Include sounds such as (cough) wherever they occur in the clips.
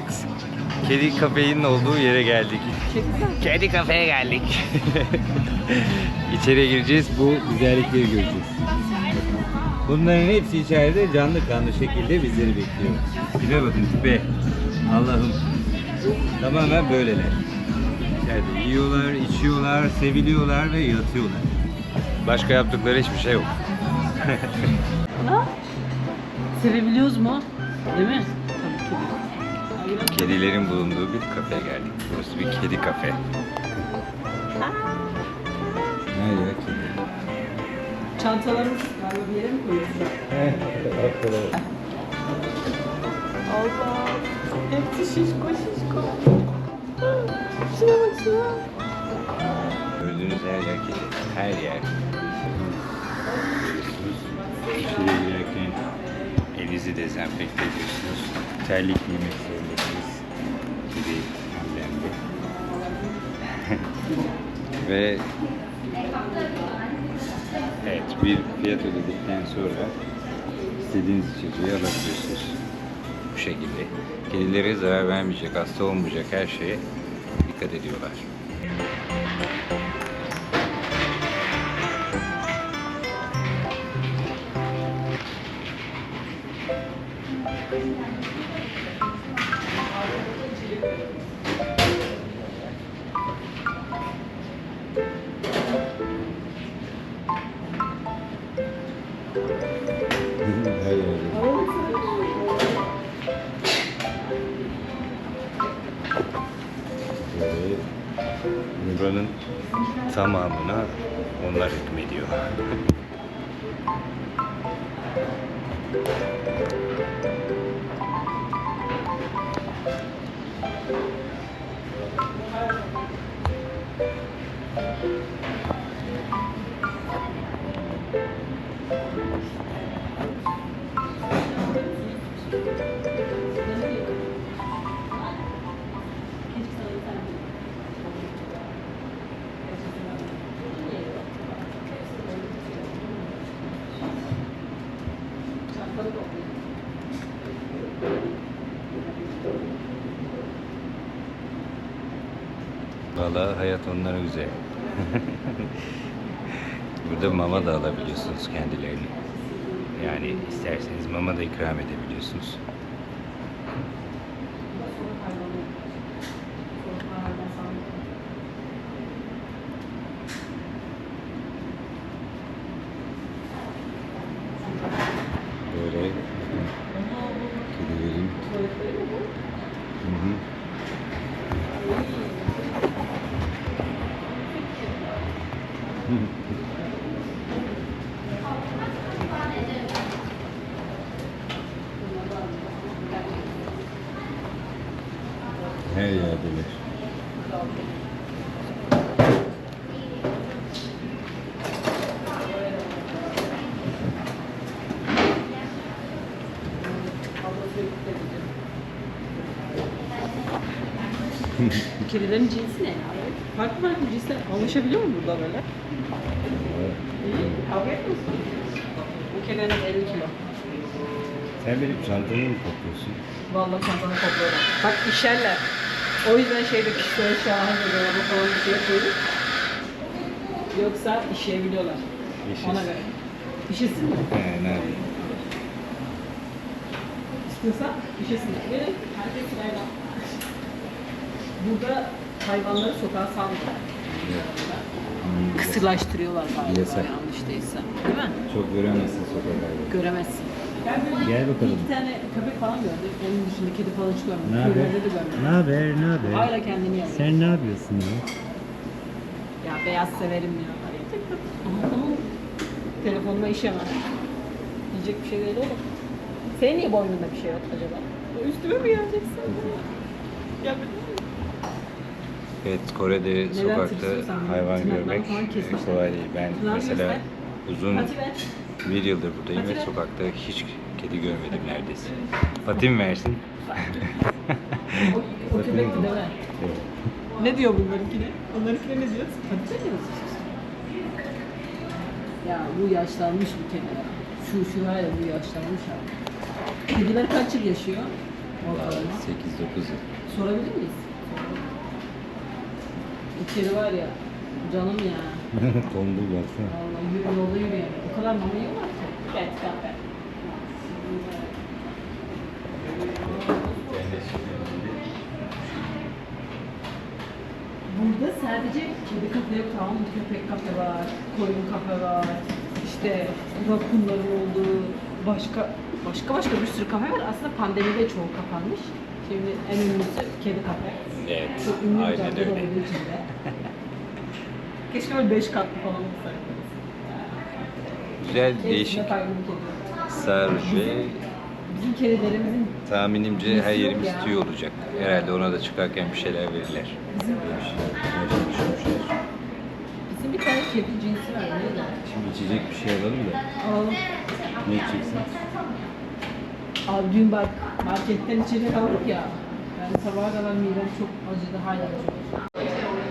Evet. Kedi kafenin olduğu yere geldik. Kedi kafeye geldik. (laughs) İçeriye gireceğiz. Bu güzellikleri göreceğiz. Bunların hepsi içeride canlı kanlı şekilde bizleri bekliyor. Tipe bakın tipe. Allah'ım. Tamamen böyleler. İçeride yiyorlar, içiyorlar, seviliyorlar ve yatıyorlar. Başka yaptıkları hiçbir şey yok. (laughs) Sevebiliyoruz mu? Değil mi? Kedilerin bulunduğu bir kafeye geldik. Burası bir kedi kafe. Her yer kedi. Çantalarımız galiba bir yere mi koyuyoruz? Allah. Hepsi şişko şişko. Şuna bak şuna. Gördüğünüz her yer kedi. Her yer. İçeri girerken elinizi dezenfekte ediyorsunuz. Terlik giymek zorundasınız. Kedi amblemli. (laughs) Ve evet bir fiyat ödedikten sonra istediğiniz içeceği alabiliyorsunuz. Bu şekilde. Kedilere zarar vermeyecek, hasta olmayacak her şeye dikkat ediyorlar. Tamamına onlar hükmediyor. Valla hayat onlara güzel. (laughs) Burada mama da alabiliyorsunuz kendilerini. Yani isterseniz mama da ikram edebiliyorsunuz. Böyle kedilerin Hı hı. Her yerdeler. Bu kedilerin cinsi ne? Farklı farklı cinsler alışabiliyor mu burada böyle? İyi. Kavga etmiyorsun. Bu kedilerin 50 kilo. Sen benim çantamı mı kopuyorsun? Vallahi çantanı topluyorlar. Bak işerler. O yüzden şeyde kişilere şahane dolaba falan bir şey koyduk. Yoksa işeyebiliyorlar. Yaşasın. Ona göre. İşesin mi? He, ne? İstiyorsan işesin. Gelin. Herkes sırayla. Burada hayvanları sokağa salmıyor. Kısırlaştırıyorlar galiba Yasak. yanlış değilse. Değil mi? Çok göremezsin sokaklarda. Göremezsin. Gel bakalım. Bir tane köpek falan gördük. Onun dışında kedi falan hiç görmedim. Ne haber? Köyde de görmedim. Ne haber? Ne haber? Hala kendini yapıyor. Sen ne yapıyorsun ya? Ya beyaz severim ya. Aha, tamam. Telefonuma işemem. Diyecek bir şey değil oğlum. Senin niye boynunda bir şey yok acaba? Üstüme mi geleceksin? Evet, Kore'de sokakta hayvan görmek kolay değil. Ben mesela uzun bir yıldır buradayım ve sokakta hiç kedi görmedim neredeyse. Fatih (laughs) mi versin? O, köpek de döver. Ne diyor bunlarınkine? Onlarınkine ne diyor? Ne diyorsun? Ya bu yaşlanmış bir kedi. Şu şu var ya bu yaşlanmış abi. Kediler kaç yıl yaşıyor? Ortalama. 8-9 kızı. Sorabilir miyiz? Kedi var ya, canım ya. (laughs) Tombul baksana. Vallahi yürü, yolda yürüyemiyor. O kadar mama yiyorlar ki. Gel, gel. Burada sadece kedi kafe yok tamam mı? Köpek kafe var, koyun kafe var, işte rakunların olduğu başka başka başka bir sürü kafe var. Aslında pandemide çoğu kapanmış. Şimdi en ünlüsü kedi kafe. Evet. Çok ünlü bir cadde öyle. olduğu için de. (laughs) Keşke böyle beş katlı falan olsaydı. Güzel, değişik, farklı bir kedi var. sarı ve Bizim kedilerimizin tahminimce her yerimiz tüy olacak. Herhalde ona da çıkarken bir şeyler verirler. bizim, bizim bir tane kedi cinsi var. Neydi? Şimdi içecek bir şey alalım da. Alalım. Ne içeceksin? Abi dün bak marketten içeri kaldık ya. Yani sabaha kadar midem çok acıdı hala acıyor.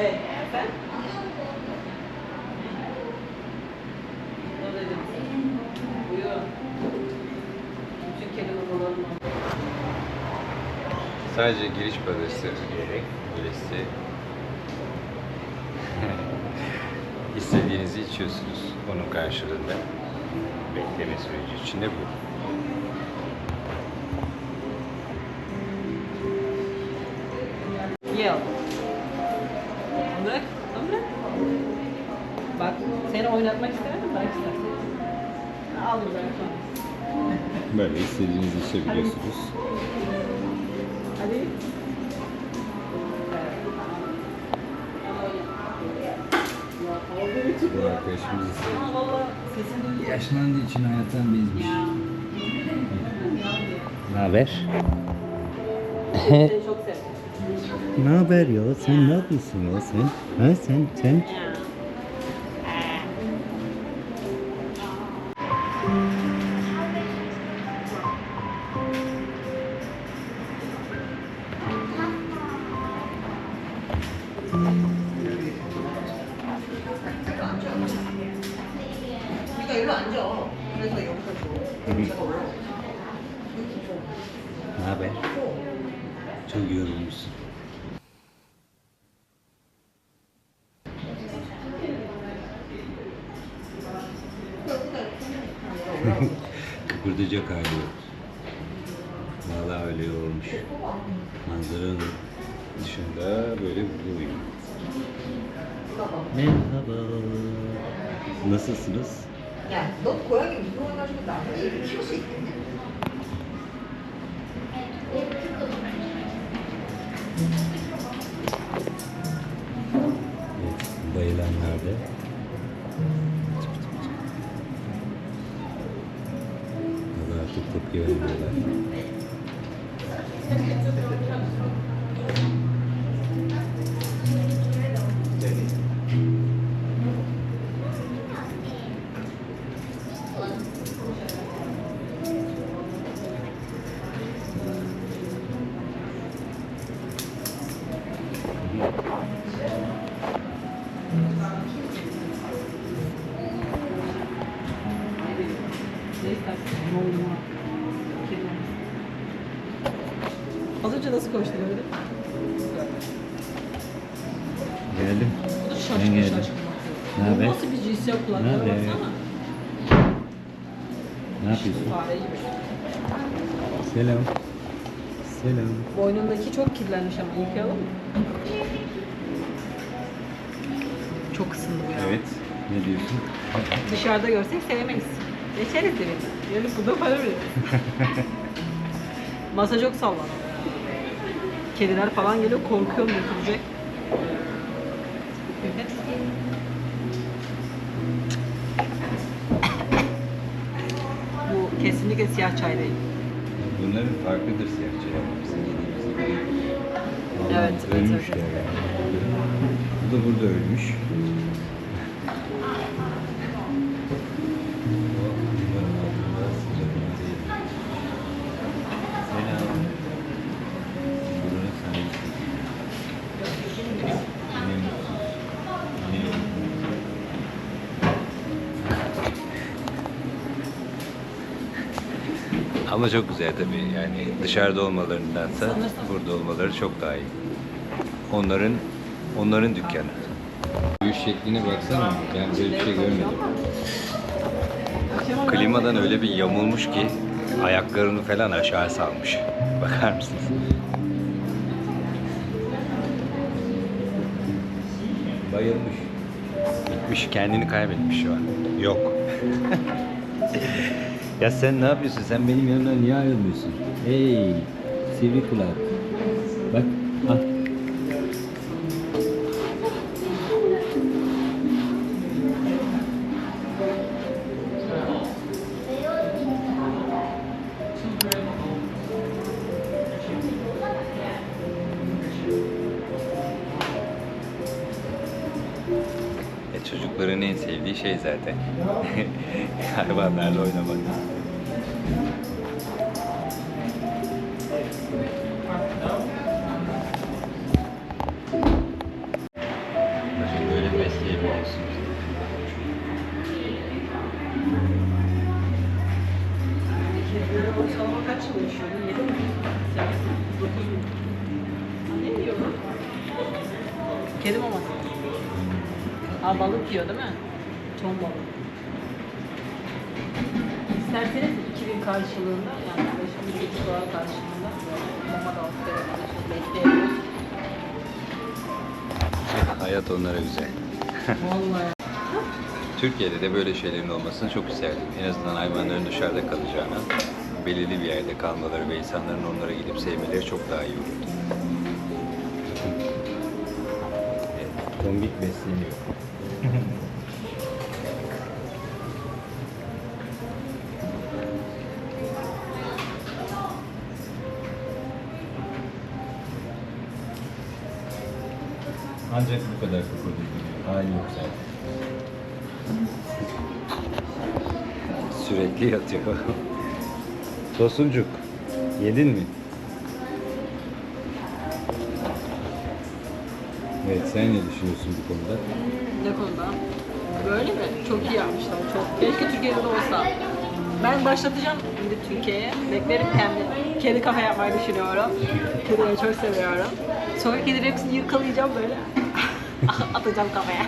Evet? Ne dedim? Buyur. Bütün. Sadece giriş parası ödeyerek böylesi içiyorsunuz. Onun karşılığında bekleme süreci içinde bu. Ye al. Bırak, bırak. Bak, seni oynatmak istemedim, bırak istersen. Al bırak. Böyle istediğinizi içebiliyorsunuz. Hadi. Bu arkadaşımız yaşlandığı için hayattan bezmiş. Ne haber? Ne haber ya? Sen ne yapıyorsun ya sen? Ha sen sen? 네가 일로 앉아. 그래서 여기서 줘. 제가 올라가. Ne haber? Çok yorulmuşsun. Kıpırdayacak hali yok. Vallahi öyle yorulmuş. Manzaranın dışında böyle burada uyuyor. Merhaba. Nasılsınız? 야, 너 고양이 운동해가지고 나중에 애를 키울 수 있겠냐? Evet, bayılanlar da. Valla artık tepki vermiyorlar. Kulaklara baksana. Ne yapıyorsun? Fare gibi. Selam. Selam. Boynundaki çok kirlenmiş ama yıkayalım mı? Çok ısındı bu ya. Evet. Ne diyorsun? Dışarıda görsek sevmeyiz. Geçeriz dibinden. Yani burada para veririz. (laughs) Masa çok sallanıyor. Kediler falan geliyor korkuyorum götürecek. Evet. Bu kesinlikle siyah çay değil. Bunların farklıdır siyah çaylar. Bizim yediğimiz gibi. Vallahi Evet, evet, evet. yani. Bu da burada ölmüş. Ama çok güzel tabii yani dışarıda olmalarındansa burada olmaları çok daha iyi. Onların onların dükkanı. Büyük şekline baksana ben böyle bir şey görmedim. Klimadan öyle bir yamulmuş ki ayaklarını falan aşağı salmış. Bakar mısınız? Bayılmış. Bitmiş, kendini kaybetmiş şu an. Yok. (laughs) ya sen ne yapıyorsun? Sen benim yanımdan niye ayrılmıyorsun? Hey, sivri kulak. Bak, al. Hayvanlarla oynamak. Böyle besleyebiliyorsunuz. Ortalama kaç yıl yaşıyor? 7 mi? 8 mi? 9 mu? Ha, Ne yiyor bu? Kedi maması. Ha balık yiyor değil mi? Ton balığı. İsterseniz 2000 karşılığında yani 5000 dolar karşılığında mama da. Bekleyebilirsiniz. Hayat onlara güzel. Vallahi. Türkiye'de de böyle şeylerin olmasını çok isterdim. En azından hayvanların dışarıda kalacağına, belirli bir yerde kalmaları ve insanların onlara gidip sevmeleri çok daha iyi olurdu. Evet, tombik besleniyor. (laughs) Ancak bu kadar geliyor. Hali yok zaten. Sürekli yatıyor. Tosuncuk, yedin mi? Evet, sen ne düşünüyorsun bu konuda? Ne konuda? Böyle mi? Çok iyi yapmışlar. Çok. Keşke Türkiye'de de olsa. Ben başlatacağım şimdi Türkiye'ye. Beklerim kendi. Kedi kafe yapmayı düşünüyorum. Kedileri çok seviyorum. Sonra kedileri hepsini yırkalayacağım böyle. (laughs) Atacağım kafaya.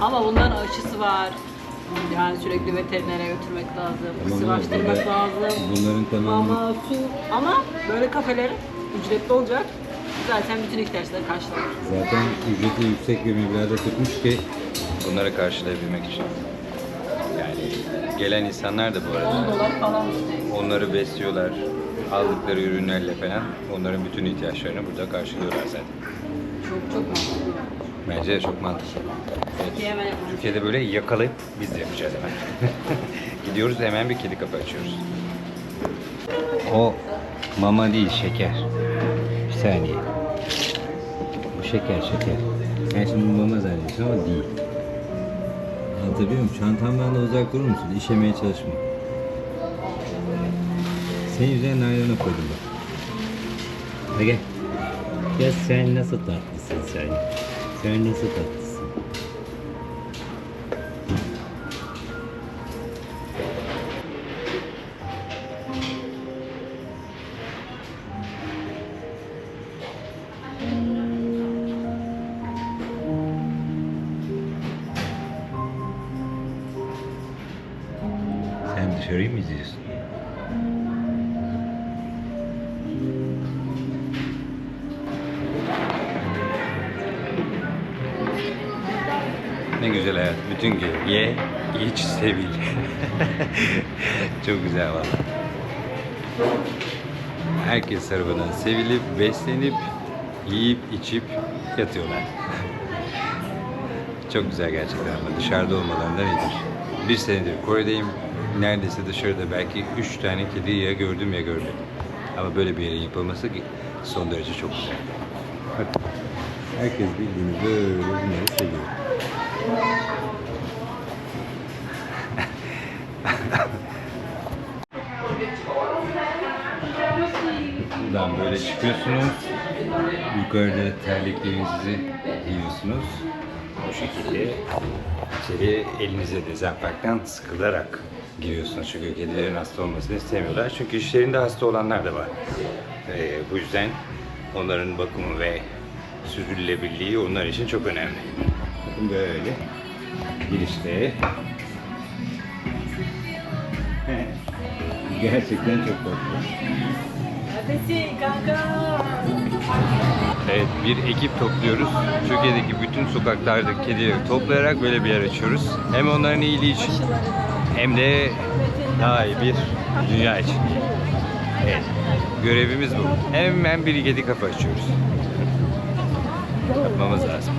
Ama bunların aşısı var. Yani sürekli veterinere götürmek lazım. Sıvaştırmak lazım. Bunların tamamı Mama, su. Ama böyle kafeler ücretli olacak. Zaten bütün ihtiyaçları karşılar. zaten ücreti yüksek bir meblağda tutmuş ki bunları karşılayabilmek için. Yani gelen insanlar da bu 10 arada dolar falan işte. onları besliyorlar. Aldıkları ürünlerle falan onların bütün ihtiyaçlarını burada karşılıyorlar zaten. Çok mantıklı. Bence de çok mantıklı. Hemen yapmamız Türkiye'de böyle yakalayıp biz de yapacağız hemen. (laughs) Gidiyoruz hemen bir kedi kapı açıyoruz. O mama değil şeker. Bir saniye. Bu şeker şeker. Sen şimdi mama zannediyorsun ama değil. Anlatabiliyor muyum? Çantamdan da uzak durur musun? İşemeye çalışma. Senin yüzünden naylona koydum bak. Hadi gel. Ya sen nasıl tatlısın sen? Sen nasıl tatlısın? Sen dışarıyı mı izliyorsun? Ne güzel hayat. Bütün gün ye, iç, sevil. (laughs) Çok güzel valla. Herkes tarafından sevilip, beslenip, yiyip, içip yatıyorlar. (laughs) Çok güzel gerçekten ama dışarıda olmalarından iyidir. Bir senedir Kore'deyim. Neredeyse dışarıda belki üç tane kedi ya gördüm ya görmedim. Ama böyle bir yerin yapılması son derece çok güzel. Herkes bildiğini böyle bunları seviyor. Buradan böyle çıkıyorsunuz. Yukarıda terliklerinizi giyiyorsunuz. Bu şekilde. İçeri elinize dezenfektan sıkılarak giriyorsunuz. Çünkü kedilerin hasta olmasını istemiyorlar. Çünkü işlerinde hasta olanlar da var. Ee, bu yüzden onların bakımı ve sürdürülebilirliği onlar için çok önemli. Bakın böyle girişte (laughs) Gerçekten çok kanka? Evet bir ekip topluyoruz. Türkiye'deki bütün sokaklardaki kedileri toplayarak böyle bir yer açıyoruz. Hem onların iyiliği için hem de daha iyi bir dünya için. Evet. Görevimiz bu. Hemen bir kedi kafa açıyoruz. Yapmamız lazım.